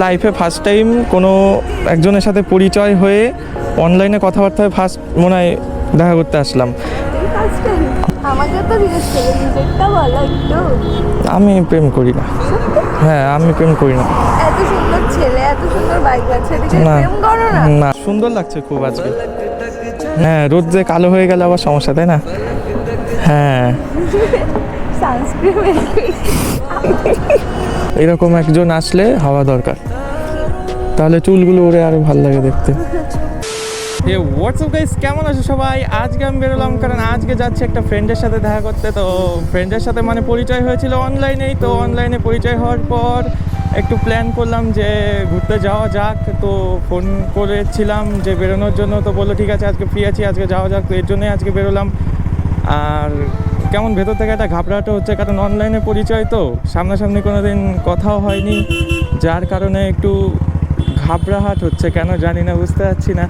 লাইফে first time কোনো একজনের সাথে পরিচয় হয়ে অনলাইনে কথাবার্তায় ফার্স্ট মনে হয় দেখা করতে আসলাম। আমি প্রেম করি না। হ্যাঁ আমি প্রেম করি না। এত সুন্দর ছেলে এত সুন্দর বাইক আছে না প্রেম করো না। না। সুন্দর লাগছে খুব আজকে। হ্যাঁ রোদ যে কালো হয়ে গেলে আবার সমস্যা তাই না? হ্যাঁ। সানস্ক্রিন এরকম একজন আসলে হওয়া দরকার। তাহলে চুলগুলো ওরে আরও ভালো লাগে দেখতে। এ হোয়াটসঅ্যাপ গাইস কেমন আছো সবাই? আজকে আমি বেরোলাম কারণ আজকে যাচ্ছি একটা ফ্রেন্ডের সাথে দেখা করতে। তো ফ্রেন্ডের সাথে মানে পরিচয় হয়েছিল অনলাইনেই তো অনলাইনে পরিচয় হওয়ার পর একটু প্ল্যান করলাম যে ঘুরতে যাওয়া যাক। তো ফোন করেছিলাম যে বেরোনোর জন্য। তো বলল, ঠিক আছে, আজকে ফ্রি আছি, আজকে যাওয়া যাক। তো এর জন্যই আজকে বেরোলাম। আর কেমন ভেতর থেকে একটা ঘাবড়াটা হচ্ছে? কারণ অনলাইনে পরিচয় তো সামনাসামনি কোনো দিন কথাও হয়নি যার কারণে একটু ঘাবড়াহাট হচ্ছে কেন জানি না বুঝতে পারছি না।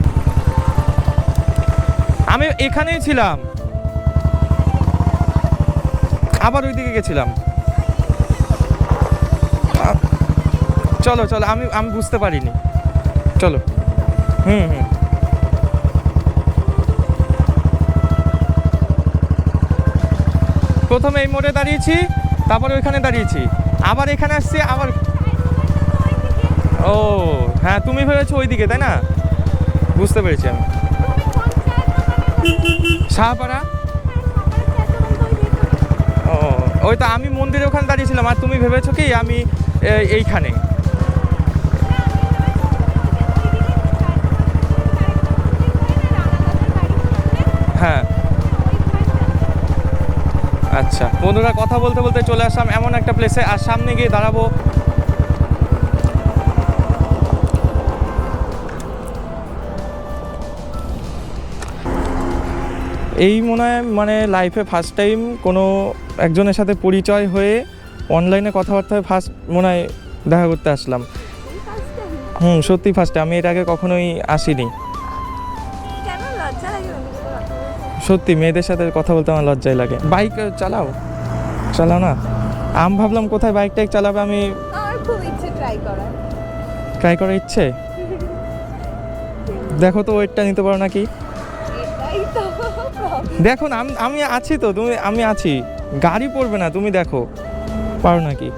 আমি এখানেই ছিলাম। আবার ওইদিকে গেছিলাম। আ, চলো চলো আমি আমি বুঝতে পারিনি। চলো। হুম হুম। প্রথমে এই মোড়ে দাঁড়িয়েছি, তারপরে ওইখানে দাঁড়িয়েছি। আবার এখানে আসছি, আবার ও হ্যাঁ তুমি ভেবেছো ওইদিকে, তাই না? বুঝতে পেরেছি আমি। শাহপাড়া? ও, ওই তো আমি মন্দিরের ওখানে দাঁড়িয়েছিলাম, আর তুমি ভেবেছো কি, আমি এইখানে। হ্যাঁ। আচ্ছা। বন্ধুরা, কথা বলতে বলতে চলে আসলাম এমন একটা প্লেসে আর সামনে গিয়ে দাঁড়াবো। এই মনে হয় মানে লাইফে ফার্স্ট টাইম কোনো একজনের সাথে পরিচয় হয়ে অনলাইনে কথাবার্তায় ফার্স্ট মনে হয় দেখা করতে আসলাম। হুম, সত্যি ফার্স্টে আমি এর আগে কখনোই আসিনি। সত্যি মেয়েদের সাথে কথা বলতে আমার লজ্জাই লাগে। বাইক চালাও? চালাও না? আমি ভাবলাম কোথায় বাইক টাইক চালাবে আমি ট্রাই করার। ইচ্ছে? দেখো তো ওয়েটটা নিতে পারো নাকি? দেখো না আমি আমি আছি তো তুমি আমি আছি। গাড়ি পড়বে না তুমি দেখো। পারো নাকি?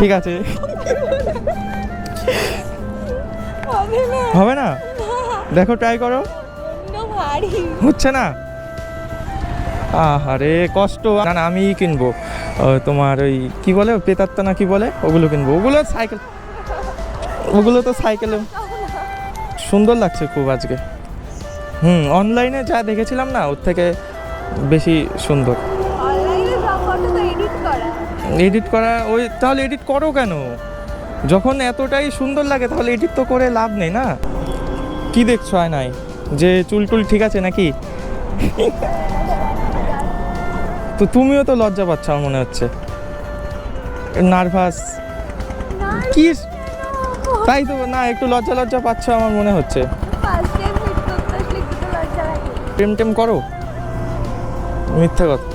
ঠিক আছে। হবে না। হবে না? দেখো ট্রাই করো। হচ্ছে না? আহারে কষ্ট। না না আমি কিনবো। তোমার ওই কি বলে? পেতাত্তা না কি বলে? ওগুলো কিনবো। ওগুলো সাইকেল ওগুলো তো সাইকেলে সুন্দর লাগছে খুব আজকে। হুম অনলাইনে যা দেখেছিলাম না ওর থেকে বেশি সুন্দর। এডিট করা। ওই তাহলে এডিট করো কেন? যখন এতটাই সুন্দর লাগে, তাহলে এডিট তো করে লাভ নেই না? কি দেখছ নাই যে চুল টুল ঠিক আছে নাকি? তো তুমিও তো লজ্জা পাচ্ছ আমার মনে হচ্ছে। নার্ভাস। কি তাই তো, না, একটু লজ্জা লজ্জা পাচ্ছ আমার মনে হচ্ছে। প্রেম টেম করো। মিথ্যা কথা।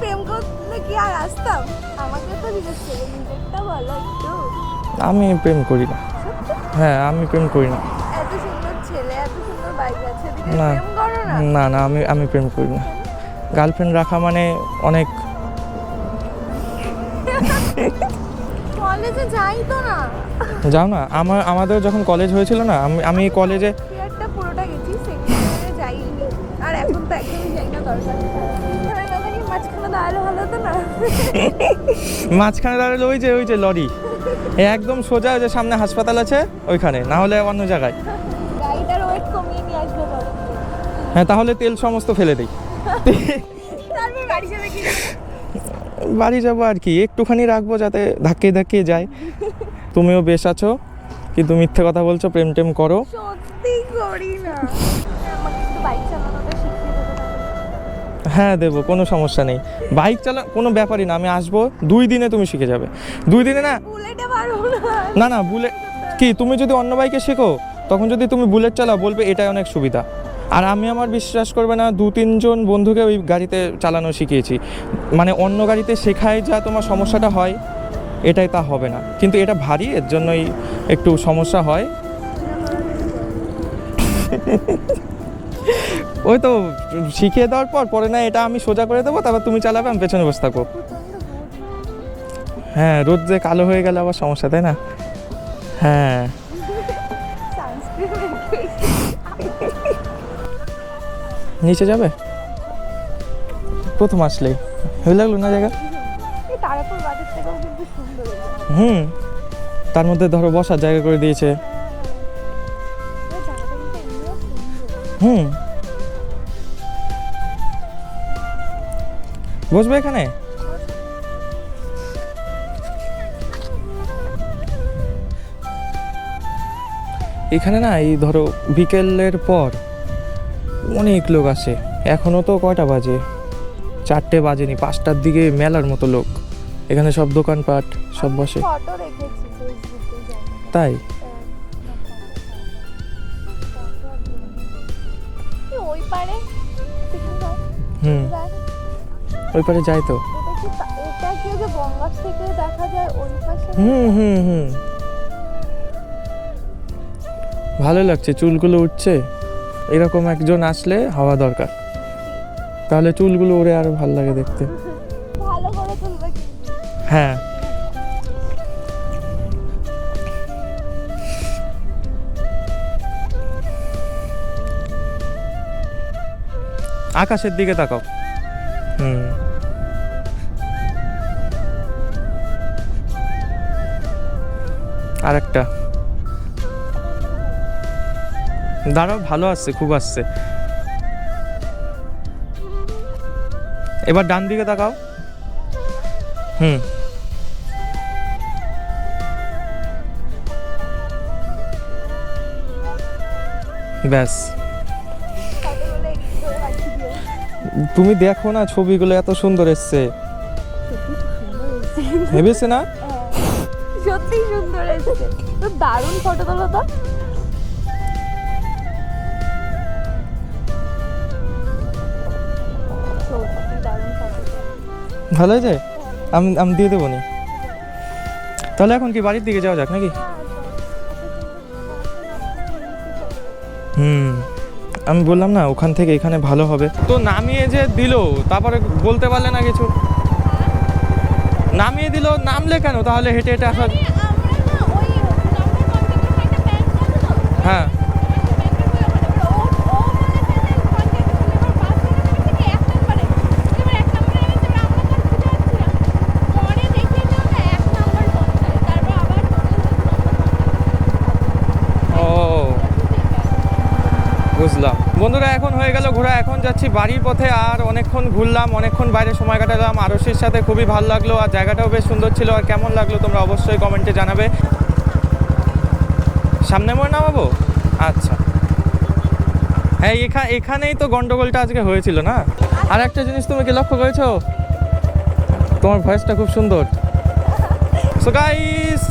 প্রেম করলে কি আর আসতাম? আমাকে তো জিজ্ঞেস করে নিজেরটা একটু আমি প্রেম করি না। হ্যাঁ আমি প্রেম করি না। না। না? না আমি আমি প্রেম করি না। গার্লফ্রেন্ড রাখা মানে অনেক কলেজে যাই তো না। যাও না আমার আমাদের যখন কলেজ হয়েছিল না আমি আমি কলেজে ইয়ারটা পুরোটা গেছি সেকেন্ড যাই আর এখন তো একদমই যাই না দরকার। নেই। আর না থাকি মাঝখানে দাঁড়ালে ভালো হতো না। মাঝখানে দাঁড়ালে ওই যে ওই যে লরি। একদম সোজা যে সামনে হাসপাতাল আছে ওইখানে না হলে অন্য জায়গায়। হ্যাঁ তাহলে তেল সমস্ত ফেলে দিই। বাড়ি যাবে বাড়ি যাব আর কি একটুখানি রাখব যাতে ধাক্কে ধাক্কে যায়। তুমিও বেশ আছো কিন্তু মিথ্যে কথা বলছো প্রেম টেম করো। সত্যি করি না। হ্যাঁ দেবো কোনো সমস্যা নেই। বাইক চালা কোনো ব্যাপারই না আমি আসব দুই দিনে তুমি শিখে যাবে। দুই দিনে না না। না বুলেট কি তুমি যদি অন্য বাইকে শেখো তখন যদি তুমি বুলেট চালাও বলবে এটাই অনেক সুবিধা। আর আমি আমার বিশ্বাস করবে না দু তিনজন বন্ধুকে ওই গাড়িতে চালানো শিখিয়েছি। মানে অন্য গাড়িতে শেখায় যা তোমার সমস্যাটা হয় এটাই তা হবে না। কিন্তু এটা ভারী এর জন্যই একটু সমস্যা হয়। ওই তো শিখিয়ে দেওয়ার পর, পরে না এটা আমি সোজা করে দেবো, তারপর তুমি চালাবে, আমি পেছনে বসে থাকব। হ্যাঁ রোদ যে কালো হয়ে গেলে আবার সমস্যা, তাই না? হ্যাঁ। নিচে যাবে? প্রথম আসলে হয়ে লাগল না জায়গা। হুম। তার মধ্যে ধরো বসার জায়গা করে দিয়েছে। হুম। বসবে এখানে? এখানে না এই ধরো বিকেলের পর অনেক লোক আসে। এখনও তো কয়টা বাজে? চারটে বাজেনি পাঁচটার দিকে মেলার মতো লোক। এখানে সব দোকানপাট সব বসে। তাই? হুম। ওই পারে তো। তা- যায় পাশে? হুম হুম হুম। ভালো লাগছে চুলগুলো উঠছে। এরকম একজন আসলে হওয়া দরকার। তাহলে চুলগুলো ওরে আরও ভালো লাগে দেখতে। হ্যাঁ। আকাশের দিকে তাকাও। হুম। আর একটা দাঁড়াও ভালো আসছে খুব আসছে। এবার ডান দিকে তাকাও। হুম। ব্যাস। তুমি দেখো না ছবিগুলো এত সুন্দর এসছে। ভেবেছে না? সত্যি সুন্দর এসেছে। তো দারুণ ফটো তোলো তো। ভালো হয়েছে? আমি আমি দিয়ে দেবো নি। তাহলে এখন কি বাড়ির দিকে যাওয়া যাক নাকি? হুম। আমি বললাম না, ওখান থেকে এখানে ভালো হবে। তো নামিয়ে যে দিল, তারপরে বলতে পারলে না কিছু? নামিয়ে দিল, নামলে কেন? তাহলে হেঁটে হেঁটে আসার বুঝলাম। বন্ধুরা, এখন হয়ে গেল ঘোরা। এখন যাচ্ছি বাড়ির পথে আর অনেকক্ষণ ঘুরলাম, অনেকক্ষণ বাইরে সময় কাটালাম। আরসির সাথে খুবই ভালো লাগল আর জায়গাটাও বেশ সুন্দর ছিল। আর কেমন লাগল তোমরা অবশ্যই কমেন্টে জানাবে। সামনে মোড় নামাবো? আচ্ছা। হ্যাঁ এখা, এখানেই তো গন্ডগোলটা আজকে হয়েছিল না? আর একটা জিনিস তুমি কি লক্ষ্য করেছ? তোমার ভয়েসটা খুব সুন্দর। সো গাইস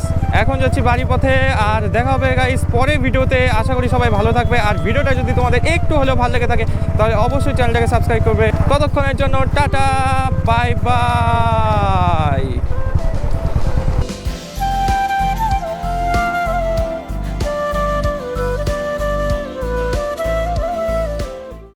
এখন যাচ্ছি বাড়ি পথে, আর দেখা হবে গাইস পরে ভিডিওতে। আশা করি সবাই ভালো থাকবে। আর ভিডিওটা যদি তোমাদের একটু হলেও ভালো লেগে থাকে, তাহলে অবশ্যই চ্যানেলটাকে সাবস্ক্রাইব করবে। ততক্ষণের জন্য টাটা বাই বাই